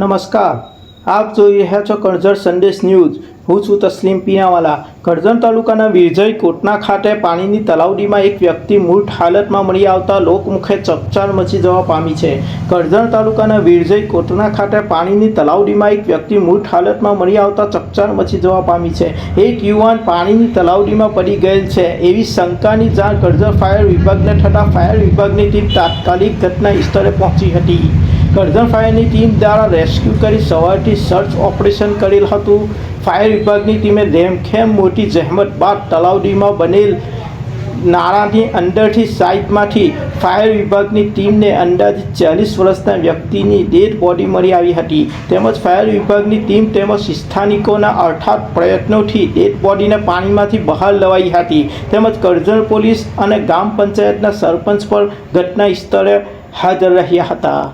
નમસ્કાર. આપ જોઈ રહ્યા છો કરજણ સંદેશ ન્યૂઝ. હું છું તસ્લીમ પિયાવાલા. કરજણ તાલુકાના વિરજય કોટના ખાતે પાણીની તલાવડીમાં એક વ્યક્તિ મૂર્ત હાલતમાં મળી આવતા લોકમુખે ચકચાર મચી જવા પામી છે. કરજણ તાલુકાના વિરજય કોટના ખાતે પાણીની તલાવડીમાં એક વ્યક્તિ મૂર્ત હાલતમાં મળી આવતા ચકચાર મચી જવા પામી છે. એક યુવાન પાણીની તલાવડીમાં પડી ગયેલ છે. એવી શંકાની જાણ કરજણ ફાયર વિભાગને થતાં ફાયર વિભાગની ટીમ તાત્કાલિક ઘટના સ્થળે પહોંચી હતી. કરજણ ફાયરની ટીમ દ્વારા રેસ્ક્યુ કરી સવારથી સર્ચ ઓપરેશન કરેલ હતું. ફાયર વિભાગની ટીમે ધેમખેમ મોટી જહેમત બાદ તલાવડીમાં બનેલ નાળાની અંદરથી સાઇડમાંથી ફાયર વિભાગની ટીમને અંદાજે ચાલીસ વર્ષના વ્યક્તિની ડેડ બોડી મળી આવી હતી. તેમજ ફાયર વિભાગની ટીમ તેમજ સ્થાનિકોના અર્થાત પ્રયત્નોથી ડેડ બોડીને પાણીમાંથી બહાર લવાઈ હતી. તેમજ કરજણ પોલીસ અને ગ્રામ પંચાયતના સરપંચ પર ઘટના સ્થળે હાજર રહ્યા હતા.